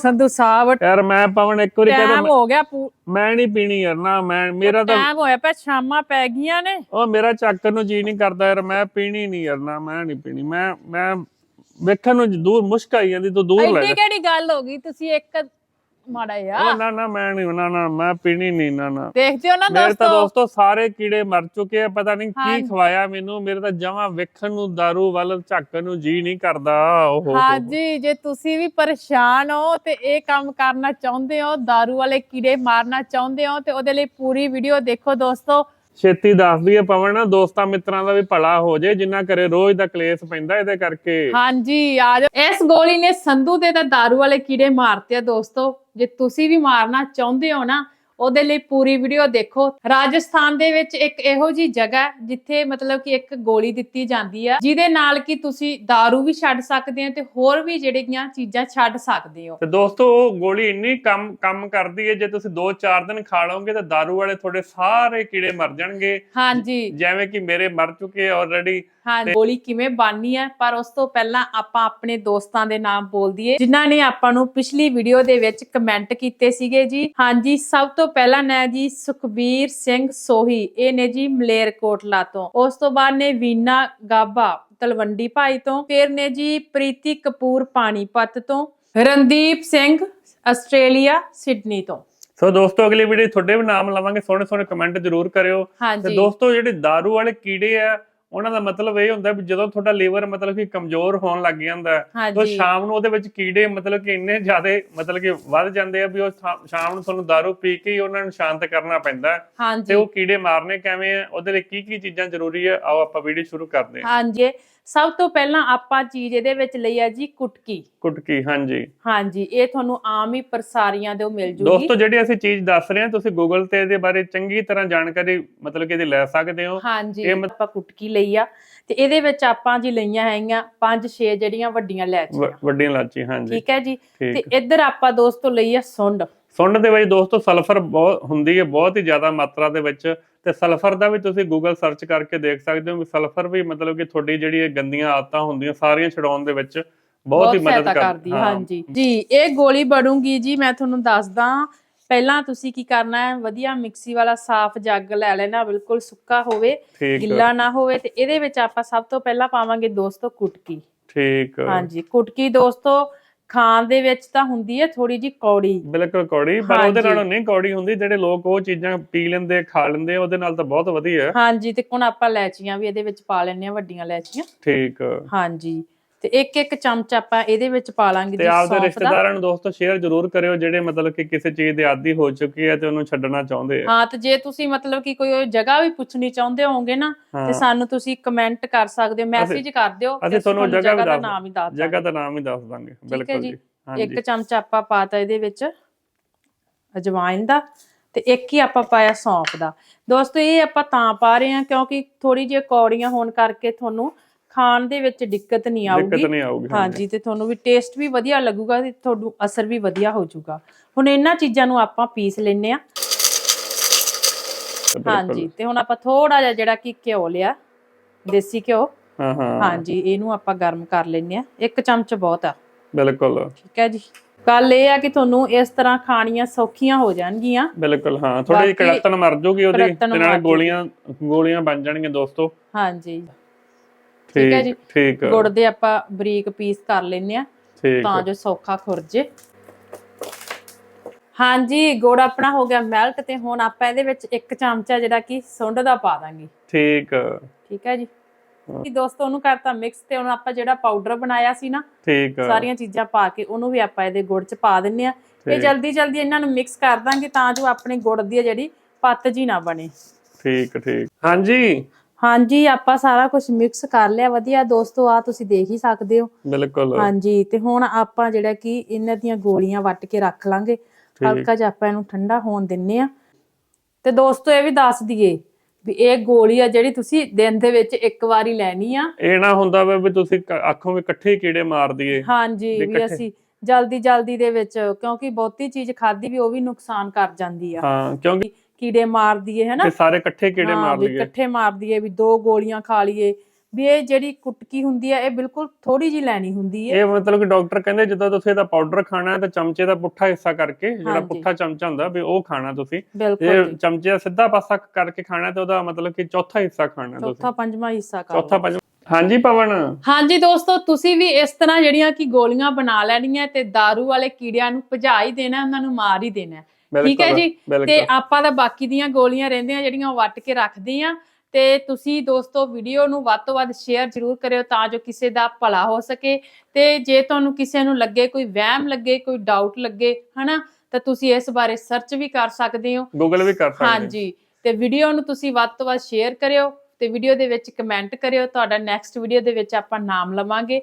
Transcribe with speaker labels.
Speaker 1: ਸੰਧੂ ਸਾਹਿਬ
Speaker 2: ਯਾਰ ਮੈਂ ਪਵਨ ਇੱਕ ਵਾਰੀ
Speaker 1: ਟਾਈਮ
Speaker 2: ਕਹਿੰਦਾ
Speaker 1: ਹੋ ਗਿਆ ਪੂ-
Speaker 2: ਮੈਂ ਨਹੀਂ ਪੀਣੀ ਯਾਰ ਨਾ ਮੈਂ ਮੇਰਾ ਤਾਂ
Speaker 1: ਟਾਈਮ ਹੋਇਆ ਪਿਆ ਸ਼ਾਮਾਂ ਪੈ ਗਈਆਂ ਨੇ।
Speaker 2: ਉਹ ਮੇਰਾ ਚੱਕਰ ਨੂੰ ਜੀ ਨਹੀਂ ਕਰਦਾ ਯਾਰ ਮੈਂ ਪੀਣੀ ਨਹੀਂ ਯਾਰ ਨਾ ਮੈਂ ਨਹੀਂ ਪੀਣੀ ਮੈਂ ਮੈਂ ਵੇਖਣ ਨੂੰ ਦੂਰ ਮੁਸ਼ਕ ਆਈ ਜਾਂਦੀ ਤੂੰ ਦੂਰ ਲੈ
Speaker 1: ਐਡੀ
Speaker 2: ਜਾ।
Speaker 1: ਕਿਹੜੀ ਗੱਲ ਹੋ ਗਈ? ਤੁਸੀਂ ਇੱਕ ਮਾੜਾ
Speaker 2: ਉਹ
Speaker 1: ਯਾ
Speaker 2: ਨਾ ਨਾ ਮੈਂ ਨਹੀਂ ਨਾ ਨਾ ਮੈਂ ਪੀਣੀ ਨਹੀਂ ਨਾ ਨਾ
Speaker 1: ਦੇਖਦੇ ਹੋ ਨਾ
Speaker 2: ਮੇਰੇ ਤਾਂ
Speaker 1: ਦੋਸਤੋ
Speaker 2: ਦੋਸਤੋ ਸਾਰੇ ਕੀੜੇ ਮਰ ਚੁੱਕੇ ਆ ਪਤਾ ਨਹੀਂ ਕੀ
Speaker 1: ਹਾਂਜੀ।
Speaker 2: ਖਵਾਇਆ ਮੈਨੂੰ ਮੇਰੇ ਤਾਂ ਜਮਾ ਵੇਖਣ ਨੂੰ दारू ਵੱਲ ਝਾਕਣ ਨੂੰ ਜੀ ਨਹੀਂ ਕਰਦਾ ਓਹੋ
Speaker 1: ਹਾਂਜੀ ਜੇ ਤੁਸੀਂ ਵੀ ਪਰੇਸ਼ਾਨ ਹੋ ਤੇ ਇਹ ਕੰਮ ਕਰਨਾ ਚਾਹੁੰਦੇ ਹੋ दारू ਵਾਲੇ ਕੀੜੇ ਮਾਰਨਾ ਚਾਹੁੰਦੇ ਹੋ ਤੇ ਉਹਦੇ ਲਈ ਪੂਰੀ ਵੀਡੀਓ ਦੇਖੋ ਦੋਸਤੋ
Speaker 2: ਛੇਤੀ ਦੱਸ ਦਈਏ ਪਵਨ ਨਾ ਦੋਸਤਾਂ ਮਿੱਤਰਾਂ ਦਾ ਵੀ ਭਲਾ ਹੋ ਜੇ ਜਿੰਨਾ ਕਰੇ ਰੋਜ਼ ਦਾ ਕਲੇਸ਼ ਪੈਂਦਾ ਇਹਦੇ ਕਰਕੇ
Speaker 1: ਹਾਂਜੀ ਆ ਜਾਓ ਇਸ ਗੋਲੀ ਨੇ ਸੰਧੂ ਦੇ ਤਾਂ दारू ਵਾਲੇ ਕੀੜੇ ਮਾਰਤੇ ਆ ਦੋਸਤੋ ਜੇ ਤੁਸੀਂ ਵੀ ਮਾਰਨਾ ਚਾਹੁੰਦੇ ਹੋ ਨਾ ਉਹਦੇ ਲਈ ਪੂਰੀ ਵੀਡੀਓ ਦੇਖੋ ਰਾਜਸਥਾਨ ਦੇ ਵਿੱਚ ਇੱਕ ਇਹੋ ਜੀ ਜਗ੍ਹਾ ਹੈ ਜਿੱਥੇ ਮਤਲਬ ਕਿ ਇੱਕ ਗੋਲੀ ਦਿੱਤੀ ਜਾਂਦੀ ਆ ਜਿਹਦੇ ਨਾਲ ਕਿ ਤੁਸੀਂ दारू ਵੀ ਛੱਡ ਸਕਦੇ ਹੋ ਤੇ ਹੋਰ ਵੀ ਜਿਹੜੀਆਂ ਚੀਜ਼ਾਂ ਛੱਡ ਸਕਦੇ ਹੋ
Speaker 2: ਤੇ ਦੋਸਤੋ ਉਹ ਗੋਲੀ ਇੰਨੀ ਕੰਮ ਕੰਮ ਕਰਦੀ ਹੈ ਜੇ ਤੁਸੀਂ 2-4 ਦਿਨ ਖਾ ਲਓਗੇ ਤਾਂ दारू ਵਾਲੇ ਤੁਹਾਡੇ ਸਾਰੇ ਕੀੜੇ ਮਰ ਜਾਣਗੇ
Speaker 1: ਹਾਂਜੀ
Speaker 2: ਜਿਵੇਂ ਕਿ ਮੇਰੇ ਮਰ ਚੁੱਕੇ ਆਲਰੇਡੀ
Speaker 1: ਹਾਂ ਗੋਲੀ ਕਿਵੇਂ ਬਣਨੀ ਹੈ ਪਰ ਉਸ ਤੋਂ ਪਹਿਲਾਂ ਆਪਾਂ ਆਪਣੇ ਦੋਸਤਾਂ ਦੇ ਨਾਮ ਬੋਲ ਦਈਏ ਜਿਨ੍ਹਾਂ ਨੇ ਆਪਾਂ ਨੂੰ ਪਿਛਲੀ ਵੀਡੀਓ ਦੇ ਵਿੱਚ ਕਮੈਂਟ ਕੀਤੇ ਸੀਗੇ ਜੀ ਹਾਂਜੀ ਸਭ ਤੋਂ ਪਹਿਲਾਂ ਨੇ ਜੀ ਸੁਖਬੀਰ ਸਿੰਘ ਸੋਹੀ ਇਹ ਨੇ ਜੀ ਮਲੇਰਕੋਟਲਾ ਤੋਂ ਉਸ ਤੋਂ ਬਾਅਦ ਨੇ ਵੀਨਾ ਗਾਬਾ ਤਲਵੰਡੀ ਭਾਈ ਤੋਂ। ਫਿਰ ਨੇ ਜੀ ਪ੍ਰੀਤੀ ਕਪੂਰ ਪਾਣੀਪਤ ਤੋਂ। ਰਣਦੀਪ ਸਿੰਘ ਆਸਟ੍ਰੇਲੀਆ ਸਿਡਨੀ ਤੋਂ।
Speaker 2: ਸੋ ਦੋਸਤੋ ਅਗਲੀ ਵੀਡੀਓ ਤੁਹਾਡੇ ਵੀ ਨਾਮ ਲਵਾਂਗੇ। ਸੋਹਣੇ ਸੋਹਣੇ ਕਮੈਂਟ ਜ਼ਰੂਰ ਕਰਿਓ। ਤੇ ਦੋਸਤੋ ਜਿਹੜੇ दारू ਵਾਲੇ ਕੀੜੇ ਆ ਉਹਨਾਂ ਦਾ ਮਤਲਬ ਇਹ ਹੁੰਦਾ ਵੀ ਜਦੋਂ ਤੁਹਾਡਾ ਲੀਵਰ ਮਤਲਬ ਕਿ ਕਮਜ਼ੋਰ ਹੋਣ ਲੱਗ ਜਾਂਦਾ ਤਾਂ ਸ਼ਾਮ ਨੂੰ ਉਹਦੇ ਵਿੱਚ ਕੀੜੇ ਮਤਲਬ ਕਿ ਇੰਨੇ ਜ਼ਿਆਦਾ ਮਤਲਬ ਕਿ ਵੱਧ ਜਾਂਦੇ ਆ ਵੀ ਉਹ ਸ਼ਾਮ ਨੂੰ ਤੁਹਾਨੂੰ दारू ਪੀ ਕੇ ਹੀ ਉਹਨਾਂ ਨੂੰ ਸ਼ਾਂਤ ਕਰਨਾ ਪੈਂਦਾ। ਤੇ ਉਹ ਕੀੜੇ ਮਾਰਨੇ ਕਿਵੇਂ ਆ? ਉਹਦੇ ਲਈ ਕੀ ਕੀ ਚੀਜ਼ਾਂ ਜ਼ਰੂਰੀ ਆ? ਆਓ ਆਪਾਂ ਵੀਡੀਓ ਸ਼ੁਰੂ ਕਰਦੇ ਹਾਂ।
Speaker 1: ਹਾਂਜੀ। ਸਭ ਤੋਂ ਪਹਿਲਾਂ ਆਪਾਂ ਚੀਜ਼ ਇਹਦੇ ਵਿੱਚ ਲਈ ਆ ਜੀ ਕੁਟਕੀ।
Speaker 2: ਕੁਟਕੀ ਹਾਂਜੀ।
Speaker 1: ਹਾਂਜੀ ਇਹ ਤੁਹਾਨੂੰ ਆਮ ਹੀ ਪ੍ਰਸਾਰੀਆਂ ਦੇ ਉਹ ਮਿਲ ਜੂਗੀ।
Speaker 2: ਦੋਸਤੋ ਜਿਹੜੀ ਅਸੀਂ ਚੀਜ਼ ਦੱਸ ਰਹੇ ਹਾਂ ਤੁਸੀਂ ਗੂਗਲ ਤੇ ਇਹਦੇ ਬਾਰੇ ਚੰਗੀ ਤਰ੍ਹਾਂ ਜਾਣਕਾਰੀ ਮਤਲਬ ਕਿ ਇਹਦੀ ਲੈ ਸਕਦੇ ਹੋ।
Speaker 1: ਹਾਂਜੀ
Speaker 2: ਇਹ
Speaker 1: ਆਪਾਂ ਕੁਟਕੀ ਲਈ ਆ। ਤੇ ਇਹਦੇ ਵਿੱਚ ਆਪਾਂ ਜੀ ਲਈਆਂ ਹੈਗੀਆਂ 5-6 ਜਿਹੜੀਆਂ ਵੱਡੀਆਂ ਲੈਚੀਆਂ
Speaker 2: ਵ- ਵੱਡੀ ਇਲਾਚੀ ਹਾਂਜੀ।
Speaker 1: ਠੀਕ ਹੈ ਜੀ। ਤੇ ਇੱਧਰ ਆਪਾਂ ਦੋਸਤੋ ਲਈ ਆ ਸੁੰਡ।
Speaker 2: ਸੁੰਡ ਦੇ ਵਿੱਚ ਦੋਸਤੋ ਸਲਫਰ ਬਹੁਤ ਹੁੰਦੀ ਹੈ ਬਹੁਤ ਹੀ ਜ਼ਿਆਦਾ ਮਾਤਰਾ ਦੇ ਵਿੱਚ ਤੇ ਸਲਫਰ ਦਾ ਵੀ ਤੁਸੀਂ ਗੂਗਲ ਸਰਚ ਕਰਕੇ ਦੇਖ ਸਕਦੇ ਹੋ ਕਿ ਸਲਫਰ ਵੀ ਮਤਲਬ ਕਿ ਤੁਹਾਡੀ ਜਿਹੜੀ ਇਹ ਗੰਦੀਆਂ ਆਦਤਾਂ ਹੁੰਦੀਆਂ ਸਾਰੀਆਂ ਛਡਾਉਣ ਦੇ ਵਿੱਚ ਬਹੁਤ ਹੀ ਮਦਦ
Speaker 1: ਕਰਦੀ ਹਾਂਜੀ। ਜੀ ਇਹ ਗੋਲੀ ਬਣੂਗੀ ਜੀ ਮੈਂ ਤੁਹਾਨੂੰ ਦੱਸਦਾ ਪਹਿਲਾਂ ਤੁਸੀਂ ਕੀ ਕਰਨਾ ਹੈ ਵਧੀਆ ਮਿਕਸੀ ਵਾਲਾ ਸਾਫ਼ ਜੱਗ ਲੈ ਲੈਣਾ ਬਿਲਕੁਲ ਸੁੱਕਾ ਹੋਵੇ ਗਿੱਲਾ ਨਾ ਹੋਵੇ ਤੇ ਇਹਦੇ ਵਿੱਚ ਆਪਾਂ ਸਭ ਤੋਂ ਪਹਿਲਾਂ ਪਾਵਾਂਗੇ ਦੋਸਤੋ ਕੁਟਕੀ।
Speaker 2: ਠੀਕ।
Speaker 1: ਹਾਂਜੀ ਕੁਟਕੀ ਦੋਸਤੋ ਖਾਣ ਦੇ ਵਿੱਚ ਤਾਂ ਹੁੰਦੀ ਹੈ ਥੋੜੀ ਜੀ ਕੌੜੀ।
Speaker 2: ਬਿਲਕੁਲ ਕੌੜੀ ਪਰ ਉਹਦੇ। ਨਾਲੋਂ ਨਹੀਂ ਕੌੜੀ ਹੁੰਦੀ ਜਿਹੜੇ ਲੋਕ ਉਹ ਚੀਜ਼ਾਂ ਪੀ ਲੈਂਦੇ ਖਾ ਲੈਂਦੇ ਉਹਦੇ ਨਾਲ ਤਾਂ ਬਹੁਤ ਵਧੀਆ।
Speaker 1: ਹਾਂਜੀ ਤੇ ਹੁਣ ਆਪਾਂ ਲੈਚੀਆਂ ਵੀ ਇਹਦੇ ਵਿੱਚ ਪਾ ਲੈਣੇ ਆ ਵੱਡੀਆਂ ਲੈਚੀਆਂ।
Speaker 2: ਠੀਕ।
Speaker 1: ਹਾਂਜੀ। ਤੇ ਇੱਕ ਇੱਕ ਚਮਚ ਆਪਾਂ ਇਹਦੇ ਵਿੱਚ ਪਾ ਲਾਂਗੇ
Speaker 2: ਤੇ
Speaker 1: ਜੀ
Speaker 2: ਆਪਦੇ
Speaker 1: ਸੌਂਫ ਦਾ।
Speaker 2: ਰਿਸ਼ਤੇਦਾਰਾਂ ਨੂੰ ਦੋਸਤੋ ਸ਼ੇਅਰ ਜ਼ਰੂਰ ਕਰਿਓ ਜਿਹੜੇ ਮਤਲਬ ਕਿ ਕਿਸੇ ਚੀਜ਼ ਦੇ ਆਦੀ ਹੋ ਚੁੱਕੀ ਹੈ ਤੇ ਉਹਨੂੰ ਛੱਡਣਾ ਚਾਹੁੰਦੇ ਆ।
Speaker 1: ਹਾਂ ਤੇ ਜੇ ਤੁਸੀਂ ਮਤਲਬ ਕਿ ਕੋਈ ਜਗ੍ਹਾ ਵੀ ਪੁੱਛਣੀ ਚਾਹੁੰਦੇ ਹੋਵੋਗੇ ਨਾ। ਤੇ ਸਾਨੂੰ ਤੁਸੀਂ ਕਮੈਂਟ ਕਰ ਸਕਦੇ ਹੋ ਮੈਸੇਜ ਕਰ ਦਿਓ ਤੇ
Speaker 2: ਅਸੀਂ ਤੁਹਾਨੂੰ ਜਗ੍ਹਾ
Speaker 1: ਦਾ ਨਾਮ ਹੀ ਦੱਸ
Speaker 2: ਜਗ੍ਹਾ ਦਾ ਨਾਮ ਹੀ ਦੱਸ ਦਾਂਗੇ ਬਿਲਕੁਲ
Speaker 1: ਜੀ। ਇੱਕ ਚਮਚ ਆਪਾਂ ਪਾਤਾ ਇਹਦੇ ਵਿੱਚ ਅਜਵਾਇਨ ਦਾ ਤੇ ਇੱਕ ਹੀ ਆਪਾਂ ਪਾਇਆ ਸੌਂਫ ਦਾ। ਦੋਸਤੋ ਇਹ ਆਪਾਂ ਤਾਂ ਪਾ ਰਹੇ ਹਾਂ ਕਿਉਂਕਿ ਥੋੜੀ ਜਿਹੀ ਕੌੜੀਆਂ ਹੋਣ ਕਰਕੇ ਤੁਹਾਨੂੰ ਖਾਣ ਦੇ ਵਿੱਚ ਦਿੱਕਤ ਨਹੀਂ ਆਊਗੀ।
Speaker 2: ਦਿੱਕਤ ਨਹੀਂ ਆਊਗੀ
Speaker 1: ਹਾਂਜੀ। ਤੇ ਤੁਹਾਨੂੰ ਵੀ ਟੇਸਟ ਵੀ ਵਧੀਆ ਲੱਗੂਗਾ ਤੇ ਤੁਹਾਨੂੰ ਅਸਰ ਵੀ ਵਧੀਆ ਹੋ ਜਾਊਗਾ। ਹੁਣ ਇਹਨਾਂ ਚੀਜ਼ਾਂ ਨੂੰ ਆਪਾਂ ਪੀਸ ਲੈਨੇ ਆ। ਹਾਂਜੀ ਤੇ ਹੁਣ ਆਪਾਂ ਥੋੜਾ ਜਿਹਾ ਜਿਹੜਾ ਕਿ ਘਿਓ ਲਿਆ ਦੇਸੀ ਘਿਓ।
Speaker 2: ਹਾਂ ਹਾਂ।
Speaker 1: ਹਾਂਜੀ ਇਹਨੂੰ ਆਪਾਂ ਗਰਮ ਕਰ ਲੈਨੇ ਆ ਇੱਕ ਚਮਚ ਬਹੁਤ ਆ।
Speaker 2: ਬਿਲਕੁਲ।
Speaker 1: ਠੀਕ ਹੈ ਜੀ। ਗੱਲ ਇਹ ਆ ਕਿ ਤੁਹਾਨੂੰ ਇਸ ਤਰ੍ਹਾਂ ਖਾਣੀਆਂ ਸੌਖੀਆਂ ਹੋ ਜਾਣਗੀਆਂ।
Speaker 2: ਬਿਲਕੁਲ ਹਾਂ। ਥੋੜੀ ਕੜਤਨ ਮਰ ਜੂਗੀ ਉਹਦੀ ਤੇ ਨਾਲ। ਗੋਲੀਆਂ ਗੋਲੀਆਂ ਬਣ ਜਾਣਗੀਆਂ ਦੋਸਤੋ।
Speaker 1: ਹਾਂਜੀ। ਠੀਕ ਹੈ ਜੀ।
Speaker 2: ਠੀਕ
Speaker 1: ਗੁੜ ਦੇ ਆਪਾਂ ਬਰੀਕ ਪੀਸ ਕਰ ਲੈਨੇ ਆ ਤਾਂ ਜੋ ਸੌਖਾ ਖੁਰਜੇ ਹਾਂਜੀ ਗੁੜ ਆਪਣਾ ਹੋ ਗਿਆ ਮੈਲਟ ਤੇ ਹੁਣ ਆਪਾਂ ਇਹਦੇ ਵਿੱਚ ਇੱਕ ਚਮਚਾ ਜਿਹੜਾ ਕਿ ਸੁੰਡ ਦਾ ਪਾ ਦਾਂਗੇ।
Speaker 2: ਠੀਕ
Speaker 1: ਠੀਕ ਹੈ ਜੀ। ਜੀ ਦੋਸਤੋ ਉਹਨੂੰ ਕਰਤਾ ਮਿਕਸ ਤੇ ਹੁਣ ਆਪਾਂ ਜਿਹੜਾ ਪਾਊਡਰ ਬਣਾਇਆ ਸੀ ਨਾ
Speaker 2: ਠੀਕ
Speaker 1: ਸਾਰੀਆਂ ਚੀਜ਼ਾਂ ਪਾ ਕੇ ਉਹਨੂੰ ਵੀ ਆਪਾਂ ਇਹਦੇ ਗੁੜ 'ਚ ਪਾ ਦਿੰਨੇ ਆ। ਇਹ। ਜਲਦੀ ਜਲਦੀ ਇਹਨਾਂ ਨੂੰ ਮਿਕਸ ਕਰ ਦਾਂਗੇ ਤਾਂ ਜੋ ਆਪਣੇ ਗੁੜ ਦੀ ਜਿਹੜੀ ਪੱਤ ਜੀ ਨਾ ਬਣੇ।
Speaker 2: ਠੀਕ ਠੀਕ। ਹਾਂਜੀ।
Speaker 1: ਹਾਂਜੀ ਆਪਾਂ ਸਾਰਾ ਕੁਝ ਮਿਕਸ ਕਰ ਲਿਆ। ਵਧੀਆ ਦੋਸਤੋ ਆ ਤੁਸੀਂ ਦੇਖ ਹੀ ਸਕਦੇ ਹੋ।
Speaker 2: ਬਿਲਕੁਲ।
Speaker 1: ਹਾਂਜੀ ਤੇ ਹੁਣ ਆਪਾਂ ਜਿਹੜਾ ਕਿ ਇਹਨਾਂ ਦੀਆਂ ਗੋਲੀਆਂ ਵੱਟ ਕੇ ਰੱਖ ਲਾਂਗੇ। ਹਲਕਾ ਜਿਹਾ ਆਪਾਂ ਇਹਨੂੰ ਠੰਡਾ ਹੋਣ ਦਿੰਨੇ ਆ। ਤੇ ਦੋਸਤੋ ਇਹ ਵੀ ਦੱਸ ਦਈਏ ਵੀ ਇਹ ਗੋਲੀ ਆ ਜਿਹੜੀ ਤੁਸੀਂ ਦਿਨ ਦੇ ਵਿੱਚ ਇੱਕ ਵਾਰੀ ਲੈਣੀ ਆ।
Speaker 2: ਇਹ ਨਾ ਹੁੰਦਾ ਵੇ ਵੀ ਤੁਸੀਂ ਆਖੋਂ ਵੀ ਇਕੱਠੇ ਕੀੜੇ ਮਾਰ ਦਈਏ।
Speaker 1: ਹਾਂਜੀ
Speaker 2: ਵੀ
Speaker 1: ਅਸੀਂ ਜਲਦੀ ਜਲਦੀ ਦੇ ਵਿੱਚ ਕਿਉਂਕਿ ਬਹੁਤੀ ਚੀਜ਼ ਖਾਦੀ ਵੀ ਉਹ ਵੀ ਨੁਕਸਾਨ ਕਰ ਜਾਂਦੀ ਆ।
Speaker 2: ਹਾਂ ਕਿਉਂਕਿ
Speaker 1: ਕੀੜੇ ਮਾਰ ਦਈਏ ਹਨਾ?
Speaker 2: ਇਹ ਸਾਰੇ ਇਕੱਠੇ ਕੀੜੇ ਮਾਰ ਲਈਏ।
Speaker 1: ਇਕੱਠੇ ਮਾਰ ਦਈਏ ਵੀ ਦੋ ਗੋਲੀਆਂ ਖਾ ਲਈਏ। ਵੀ ਇਹ ਜਿਹੜੀ ਕੁਟਕੀ ਹੁੰਦੀ ਹੈ ਇਹ ਬਿਲਕੁਲ ਥੋੜੀ ਜੀ ਲੈਣੀ ਹੁੰਦੀ ਹੈ
Speaker 2: ਇਹ ਮਤਲਬ ਕਿ ਡਾਕਟਰ ਕਹਿੰਦੇ ਜਦੋਂ ਤੁਸੀਂ ਇਹਦਾ ਪਾਊਡਰ ਖਾਣਾ ਹੈ ਤਾਂ ਚਮਚੇ ਦਾ ਪੁੱਠਾ ਹਿੱਸਾ ਕਰਕੇ ਜਿਹੜਾ। ਪੁੱਠਾ ਚਮਚਾ ਹੁੰਦਾ ਵੀ ਉਹ ਖਾਣਾ ਤੁਸੀਂ।
Speaker 1: ਬਿਲਕੁਲ
Speaker 2: ਇਹ। ਚਮਚੇ ਦਾ ਸਿੱਧਾ ਪਾਸਾ ਕਰਕੇ ਖਾਣਾ ਤੇ ਉਹਦਾ ਮਤਲਬ ਕਿ ਚੌਥਾ ਹਿੱਸਾ ਖਾਣਾ ਤੁਸੀਂ।
Speaker 1: ਚੌਥਾ ਪੰਜਵਾਂ ਹਿੱਸਾ ਕਰ
Speaker 2: ਚੌਥਾ ਹਾਂਜੀ ਪਵਨ।
Speaker 1: ਹਾਂਜੀ ਦੋਸਤੋ ਤੁਸੀਂ ਵੀ ਇਸ ਤਰ੍ਹਾਂ ਜਿਹੜੀਆਂ ਕਿ ਗੋਲੀਆਂ ਬਣਾ ਲੈਣੀਆਂ ਤੇ दारू ਵਾਲੇ ਕੀੜਿਆਂ ਨੂੰ ਭਜਾ ਹੀ ਦੇਣਾ ਉਹਨਾਂ ਨੂੰ ਮਾਰ ਹੀ ਦੇਣਾ ਠੀਕ ਹੈ ਜੀ? ਤੇ ਆਪਾਂ ਤਾਂ ਬਾਕੀ ਦੀਆਂ ਗੋਲੀਆਂ ਰਹਿੰਦੀਆਂ ਜਿਹੜੀਆਂ ਉਹ ਵੱਟ ਕੇ ਰੱਖਦੇ ਆ ਤੇ ਤੁਸੀਂ ਦੋਸਤੋ ਵੀਡੀਓ ਨੂੰ ਵੱਧ ਤੋਂ ਵੱਧ ਸ਼ੇਅਰ ਜ਼ਰੂਰ ਕਰਿਓ ਤਾਂ ਜੋ ਕਿਸੇ ਦਾ ਭਲਾ ਹੋ ਸਕੇ। ਤੇ ਜੇ ਤੁਹਾਨੂੰ ਕਿਸੇ ਨੂੰ ਲੱਗੇ ਕੋਈ ਵਹਿਮ ਲੱਗੇ ਕੋਈ ਡਾਊਟ ਲੱਗੇ ਹਨਾ ਤਾਂ ਤੁਸੀਂ ਇਸ ਬਾਰੇ ਸਰਚ ਵੀ ਕਰ ਸਕਦੇ ਹੋ।
Speaker 2: ਗੂਗਲ ਵੀ ਕਰ ਸਕਦੇ ਹੋ।
Speaker 1: ਹਾਂਜੀ। ਤੇ ਵੀਡੀਓ ਨੂੰ ਤੁਸੀਂ ਵੱਧ ਤੋਂ ਵੱਧ ਸ਼ੇਅਰ ਕਰਿਓ। ਤੇ ਵੀਡੀਓ ਦੇ ਵਿੱਚ ਕਮੈਂਟ ਕਰਿਓ ਤੁਹਾਡਾ ਨੈਕਸਟ ਵੀਡੀਓ ਦੇ ਵਿੱਚ ਆਪਾਂ ਨਾਮ ਲਵਾਂਗੇ।